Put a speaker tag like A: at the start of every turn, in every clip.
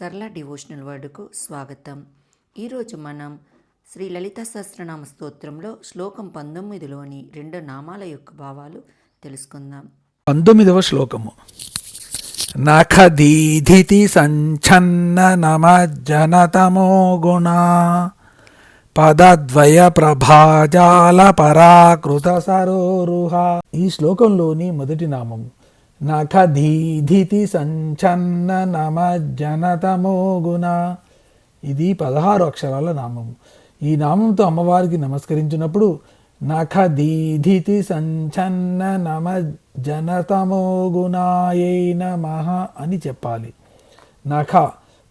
A: సరళ డివోషనల్ వర్డ్కు స్వాగతం. ఈరోజు మనం శ్రీ లలిత సహస్రనామ స్తోత్రంలో శ్లోకం పంతొమ్మిదిలోని రెండు నామాల యొక్క భావాలు తెలుసుకుందాం.
B: పంతొమ్మిదవ శ్లోకము. నఖదీధితి సంఛన్న జనతమో గుణ. పదద్వయ ప్రభాజాల పరాకృత సరోరుహ. ఈ శ్లోకంలోని మొదటి నామము నఖదీధితి సంఛన్న నమజ్జనతమో గుణ. ఇది పదహారు అక్షరాల నామము ఈ నామంతో అమ్మవారికి నమస్కరించినప్పుడు నఖ సంచన్న నమ జనతమో గుణాయై అని చెప్పాలి. నఖ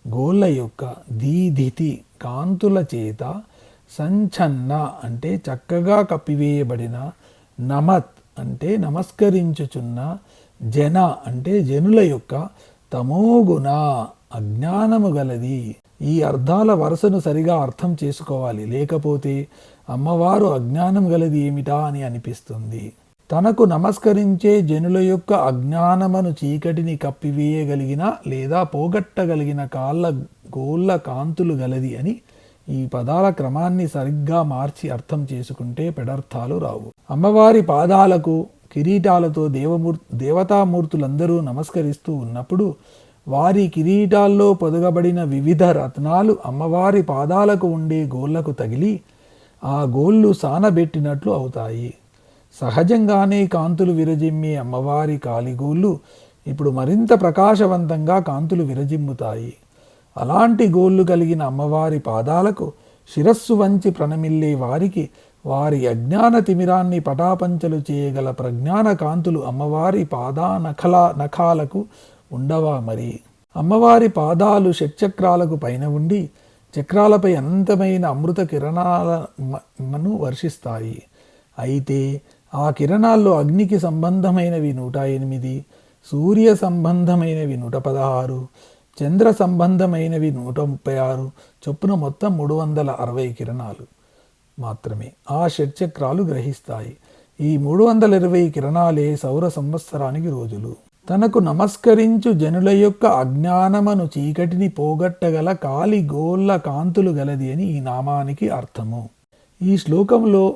B: గోళ్ళ యొక్క దీధితి కాంతుల చేత సంచన్న అంటే చక్కగా కప్పివేయబడిన నమత్ అంటే నమస్కరించుచున్న జన అంటే జనుల యొక్క తమోగుణ అజ్ఞానము గలది. ఈ అర్థాల వరుసను సరిగా అర్థం చేసుకోవాలి. లేకపోతే అమ్మవారు అజ్ఞానం గలది ఏమిటా అని అనిపిస్తుంది. తనకు నమస్కరించే జనుల యొక్క అజ్ఞానమును చీకటిని కప్పివేయగలిగిన లేదా పోగొట్టగలిగిన కాళ్ళ గోళ్ళ కాంతులు గలది అని ఈ పదాల క్రమాన్ని సరిగ్గా మార్చి అర్థం చేసుకుంటే పెడర్థాలు రావు. అమ్మవారి పాదాలకు కిరీటాలతో దేవమూర్ దేవతామూర్తులందరూ నమస్కరిస్తూ ఉన్నప్పుడు వారి కిరీటాల్లో పొదగబడిన వివిధ రత్నాలు అమ్మవారి పాదాలకు ఉండే గోళ్ళకు తగిలి ఆ గోళ్ళు సానబెట్టినట్లు అవుతాయి. సహజంగానే కాంతులు విరజిమ్మే అమ్మవారి కాలిగోళ్ళు ఇప్పుడు మరింత ప్రకాశవంతంగా కాంతులు విరజిమ్ముతాయి. అలాంటి గోళ్ళు కలిగిన అమ్మవారి పాదాలకు శిరస్సు వంచి ప్రణమిల్లే వారికి వారి అజ్ఞాన తిమిరాన్ని పటాపంచలు చేయగల ప్రజ్ఞాన కాంతులు అమ్మవారి పాదా నఖలా నఖాలకు ఉండవా మరి? అమ్మవారి పాదాలు షట్చక్రాలకు పైన ఉండి చక్రాలపై అనంతమైన అమృత కిరణాలను వర్షిస్తాయి. అయితే ఆ కిరణాల్లో అగ్నికి సంబంధమైనవి నూట ఎనిమిది సూర్య సంబంధమైనవి నూట పదహారు చంద్ర సంబంధమైనవి నూట ముప్పై ఆరు చొప్పున మొత్తం మూడు వందల అరవై కిరణాలు. మాత్రమే. ఆ షట్చక్రాలు గ్రహిస్తాయి. ఈ మూడు వందల ఇరవై కిరణాలే సౌర సంవత్సరానికి రోజులు. తనకు నమస్కరించు జనుల యొక్క అజ్ఞానమను చీకటిని పోగొట్టగల కాలి గోళ్ళ కాంతులు గలది అని ఈ నామానికి అర్థము. ఈ శ్లోకంలో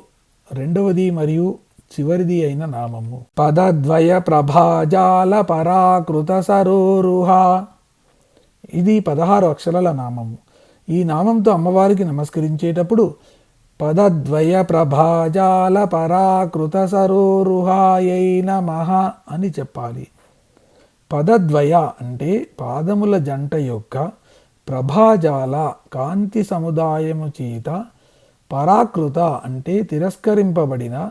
B: రెండవది మరియు చివరిది అయిన నామము. పదద్వయ ప్రభాజాల పరాకృత సరోరుహ. ఇది పదహారు అక్షరాల నామము. ఈ నామంతో అమ్మవారికి నమస్కరించేటప్పుడు పదద్వయ ప్రభాజాల పరాకృత సరోరుహాయై నమః అని చెప్పాలి. పదద్వయ అంటే పాదముల జంట యొక్క ప్రభాజాల కాంతి సముదాయము చేత పరాకృత అంటే తిరస్కరింపబడిన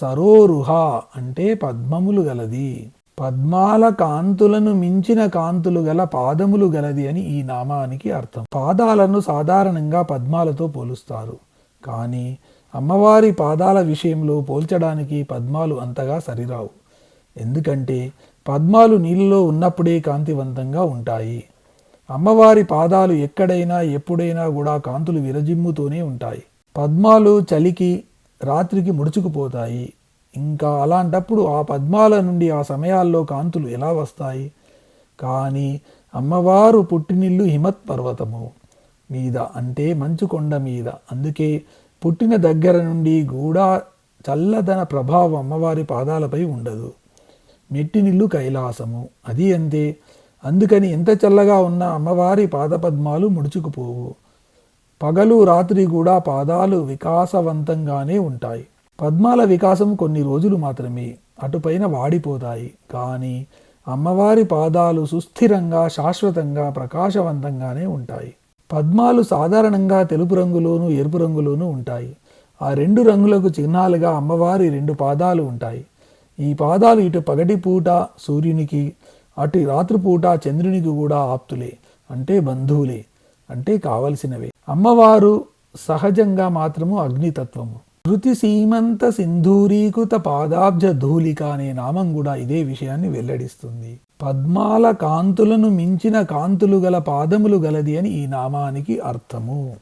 B: సరోరుహ అంటే పద్మములు గలది. పద్మాల కాంతులను మించిన కాంతులు గల పాదములు గలది అని ఈ నామానికి అర్థం. పాదాలను సాధారణంగా పద్మాలతో పోలుస్తారు. కానీ అమ్మవారి పాదాల విషయంలో పోల్చడానికి పద్మాలు అంతగా సరిరావు. ఎందుకంటే పద్మాలు నీళ్ళలో ఉన్నప్పుడే కాంతివంతంగా ఉంటాయి. అమ్మవారి పాదాలు ఎక్కడైనా ఎప్పుడైనా కూడా కాంతులు విరజిమ్ముతూనే ఉంటాయి. పద్మాలు చలికి రాత్రికి ముడుచుకుపోతాయి. ఇంకా అలాంటప్పుడు ఆ పద్మాల నుండి ఆ సమయాల్లో కాంతులు ఎలా వస్తాయి? కానీ అమ్మవారు పుట్టినిల్లు హిమత్ పర్వతము. మీద అంటే మంచు కొండ మీద. అందుకే పుట్టిన దగ్గర నుండి కూడా చల్లదన ప్రభావం అమ్మవారి పాదాలపై ఉండదు. మెట్టినిల్లు కైలాసము. అది అంతే అందుకని ఎంత చల్లగా ఉన్న అమ్మవారి పాదపద్మాలు ముడుచుకుపోవు. పగలు రాత్రి కూడా పాదాలు వికాసవంతంగానే ఉంటాయి. పద్మాల వికాసం కొన్ని రోజులు మాత్రమే. అటుపైన వాడిపోతాయి. కానీ అమ్మవారి పాదాలు సుస్థిరంగా శాశ్వతంగా ప్రకాశవంతంగానే ఉంటాయి. పద్మాలు సాధారణంగా తెలుపు రంగులోను ఎరుపు రంగులోనూ ఉంటాయి. ఆ రెండు రంగులకు చిహ్నాలుగా అమ్మవారి రెండు పాదాలు ఉంటాయి. ఈ పాదాలు ఇటు పగటి పూట సూర్యునికి అటు రాత్రిపూట చంద్రునికి కూడా ఆప్తులే అంటే బంధువులే అంటే కావలసినవే. అమ్మవారు సహజంగా మాత్రము అగ్నితత్వము. శృతి సీమంత సింధూరీకృత పాదాబ్జ ధూళిక అనే నామం కూడా ఇదే విషయాన్ని వెల్లడిస్తుంది. పద్మాల కాంతులను మించిన కాంతులు గల పాదములు గలది అని ఈ నామానికి అర్థము.